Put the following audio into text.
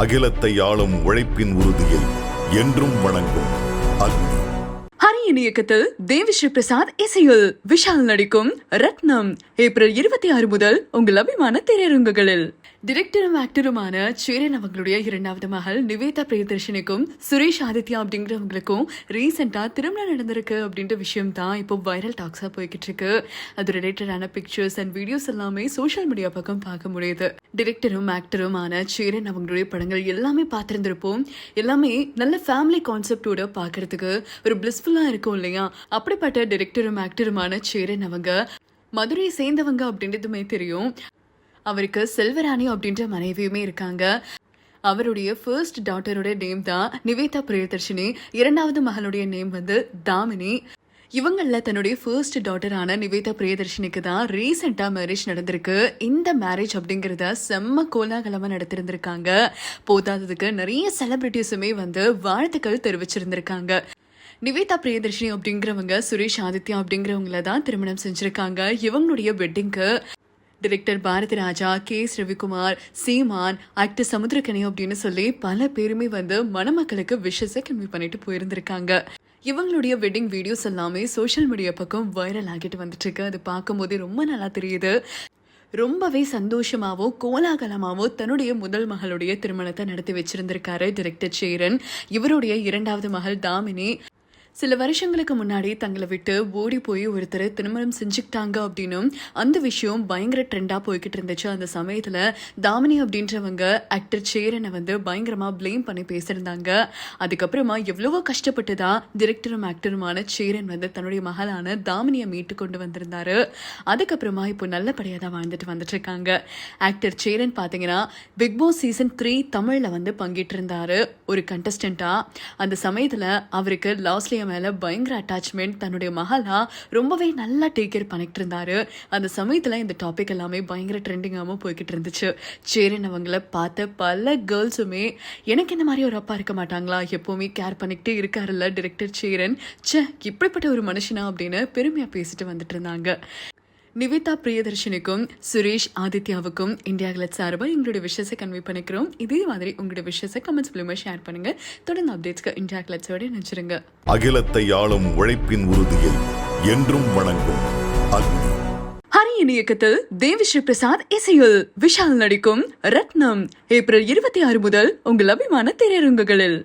அகிலத்தை ஆளும் உழைப்பின் உறுதியை என்றும் வணங்கும் அக்னி. ஹரியின் இயக்கத்தில் தேவிஸ்ரீ பிரசாத் இசையில் விஷால் நடிக்கும் ரத்னம் ஏப்ரல் இருபத்தி ஆறு முதல் உங்கள் அபிமான திரையரங்குகளில். டிரெக்டரும் ஆக்டருமான சேரன் அவங்களுடைய இரண்டாவது மகள் நிவேதா பிரியதர்ஷனுக்கும் சுரேஷ் ஆதித்யா அப்படிங்கிறவங்களுக்கும் ரீசெண்டா திருமணம் நடந்திருக்கு அப்படின்ற விஷயம் தான் இப்போ வைரல் டாக்ஸா போய்கிட்டு இருக்கு அது ரிலேட்டடான பிக்சர்ஸ் அண்ட் வீடியோஸ் எல்லாமே சோஷியல் மீடியா பக்கம் பார்க்க முடியுது. டிரெக்டரும் ஆக்டருமான சேரன் அவங்களுடைய படங்கள் எல்லாமே பார்த்திருந்திருப்போம். எல்லாமே நல்ல ஃபேமிலி கான்செப்டோட பார்க்கறதுக்கு ஒரு பிளிஸ்ஃபுல்லா இருக்கும் இல்லையா? அப்படிப்பட்ட டிரெக்டரும் ஆக்டருமான சேரன் அவங்க மதுரையை சேர்ந்தவங்க அப்படின்றதுமே தெரியும். அவருக்கு செல்வராணி அப்படின்ற மனைவியுமே இருக்காங்க. அவருடைய ஃபர்ஸ்ட் டாட்டரோட நேம் தான் நிவேதா பிரியதர்ஷினி. இரண்டாவது மகளுடைய நேம் வந்து தாமினி. இவங்களில் தன்னுடைய ஃபர்ஸ்ட் டாட்டரான நிவேதா பிரியதர்ஷினிக்கு தான் ரீசெண்டாக மேரேஜ் நடந்திருக்கு. இந்த மேரேஜ் அப்படிங்கிறத செம்ம கோலாகலமாக நடத்திருந்திருக்காங்க. போதாததுக்கு நிறைய செலிபிரிட்டிஸுமே வந்து வாழ்த்துக்கள் தெரிவிச்சிருந்திருக்காங்க. நிவேதா பிரியதர்ஷினி அப்படிங்கிறவங்க சுரேஷ் ஆதித்யா அப்படிங்கிறவங்கள தான் திருமணம் செஞ்சுருக்காங்க. இவங்களுடைய வெட்டிங்க்கு director Bharathi Raja K S Ravikumar Seeman actor Samuthirakani அப்படின்னு சொல்லி பல பேருமே வந்து மணமக்களுக்கு விஷஸை கன்வே பண்ணிட்டு போயிருந்திருக்காங்க. இவங்களுடைய வெட்டிங் வீடியோஸ் எல்லாமே சோஷியல் மீடியா பக்கம் வைரல் ஆகிட்டு வந்துட்டு இருக்கு அது பார்க்கும்போதே ரொம்ப நல்லா தெரியுது. ரொம்பவே சந்தோஷமாவோ கோலாகலமாவோ தன்னுடைய முதல் மகளுடைய திருமணத்தை நடத்தி வச்சிருந்திருக்காரு டிரெக்டர் சேரன். இவருடைய இரண்டாவது மகள் தாமினி. சில வருஷங்களுக்கு முன்னாடி தங்களை விட்டு ஓடி போய் ஒருத்தர் திருமணம் செஞ்சுக்கிட்டாங்க அப்படின்னும் அந்த விஷயம் பயங்கர ட்ரெண்டாக போய்கிட்டு இருந்துச்சு. அந்த சமயத்தில் தாமினி அப்படின்றவங்க ஆக்டர் சேரனை வந்து பயங்கரமாக ப்ளேம் பண்ணி பேசியிருந்தாங்க. அதுக்கப்புறமா எவ்வளவோ கஷ்டப்பட்டு தான் டிரெக்டரும் ஆக்டருமான சேரன் வந்து தன்னுடைய மகளான தாமினியை மீட்டு கொண்டு வந்திருந்தாரு. அதுக்கப்புறமா இப்போ நல்லபடியாக தான் வாழ்ந்துட்டு வந்துட்டு இருக்காங்க ஆக்டர் சேரன் பார்த்தீங்கன்னா பிக் பாஸ் சீசன் த்ரீ தமிழில் வந்து பங்கிட்டு இருந்தாரு ஒரு கண்டஸ்டண்ட்டாக அந்த சமயத்தில் அவருக்கு லாஸ்ட்லேயே மேலே பயங்கர அட்டாச்மெண்ட் தன்னுடைய மகளாக ரொம்பவே நல்லா டேக் கேர் பண்ணிட்டு இருந்தாரு. அந்த சமயத்தில் இந்த டாபிக் எல்லாமே பயங்கர ட்ரெண்டிங்காகவும் போய்கிட்டு இருந்துச்சு. சேரன் பார்த்த பல கேர்ள்ஸுமே எனக்கு இந்த மாதிரி ஒரு அப்பா இருக்க மாட்டாங்களா? எப்போவுமே கேர் பண்ணிக்கிட்டே இருக்காருல்ல டிரெக்டர் சேரன். ச்சே இப்படிப்பட்ட ஒரு மனுஷனா அப்படின்னு பெருமையாக பேசிட்டு வந்துட்டு இருந்தாங்க. நிவேதா பிரியதர்ஷனுக்கும் சுரேஷ் ஆதித்யாவுக்கும் இந்தியா கிளட் சார்பாக எங்களுடைய விஷயத்தை கன்வே பண்ணிக்கிறோம். இதே மாதிரி உங்களுடைய விஷயத்தை கமெண்ட்ஸ் மூலமாக ஷேர் பண்ணுங்க. தொடர்ந்து அப்டேட்ஸ்க்கு இந்தியா கிளட்ஸோட நினச்சிருங்க அகிலத்தை ஆளும் உழைப்பின் உறுதியை என்றும் வணங்கும் அக்னி. ஹரியின் இயக்கத்தில் தேவிஸ்ரீ பிரசாத் இசையில் விஷால் நடிக்கும் ரத்னம். ஏப்ரல் இருபத்தி ஆறு முதல் உங்கள் அபிமான திரையரங்குகளில்.